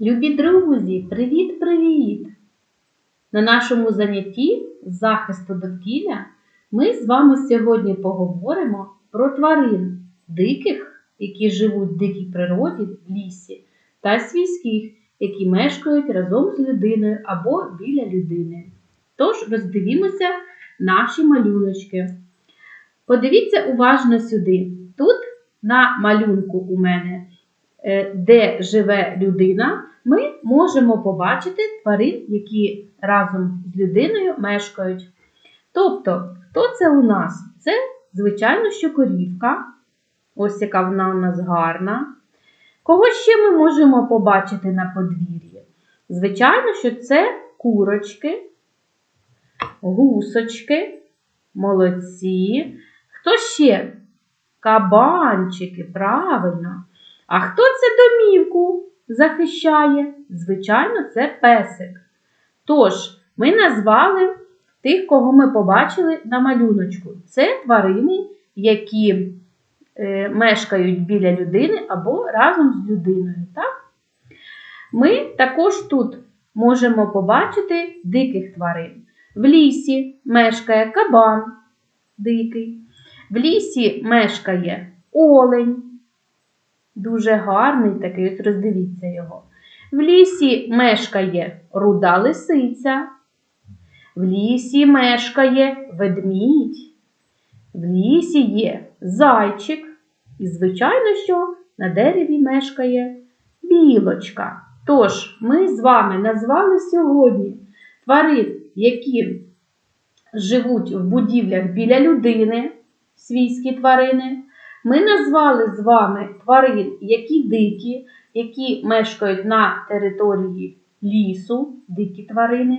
Любі друзі, привіт-привіт! На нашому занятті з захисту довкілля ми з вами сьогодні поговоримо про тварин диких, які живуть в дикій природі в лісі, та свійських, які мешкають разом з людиною або біля людини. Тож роздивімося наші малюночки. Подивіться уважно сюди. Тут на малюнку у мене де живе людина, ми можемо побачити тварин, які разом з людиною мешкають. Тобто, хто це у нас? Це, звичайно, що корівка. Ось яка вона у нас гарна. Кого ще ми можемо побачити на подвір'ї? Звичайно, що це курочки, гусочки, молодці. Хто ще? Кабанчики, правильно. А хто це домівку захищає? Звичайно, це песик. Тож, ми назвали тих, кого ми побачили на малюночку. Це тварини, які е, мешкають біля людини або разом з людиною. Так? Ми також тут можемо побачити диких тварин. В лісі мешкає кабан дикий. В лісі мешкає олень. Дуже гарний такий, ось роздивіться його. В лісі мешкає руда лисиця. В лісі мешкає ведмідь. В лісі є зайчик. І, звичайно, що на дереві мешкає білочка. Тож, ми з вами назвали сьогодні тварин, які живуть в будівлях біля людини, свійські тварини. Ми назвали з вами тварин, які дикі, які мешкають на території лісу, дикі тварини.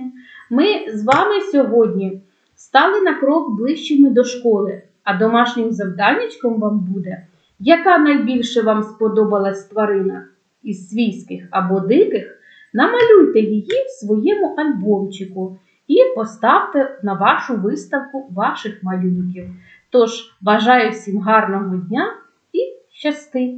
Ми з вами сьогодні стали на крок ближчими до школи, а домашнім завданнячком вам буде, яка найбільше вам сподобалась тварина із свійських або диких, намалюйте її в своєму альбомчику і поставте на вашу виставку ваших малюнків. Тож бажаю всім гарного дня і щасти!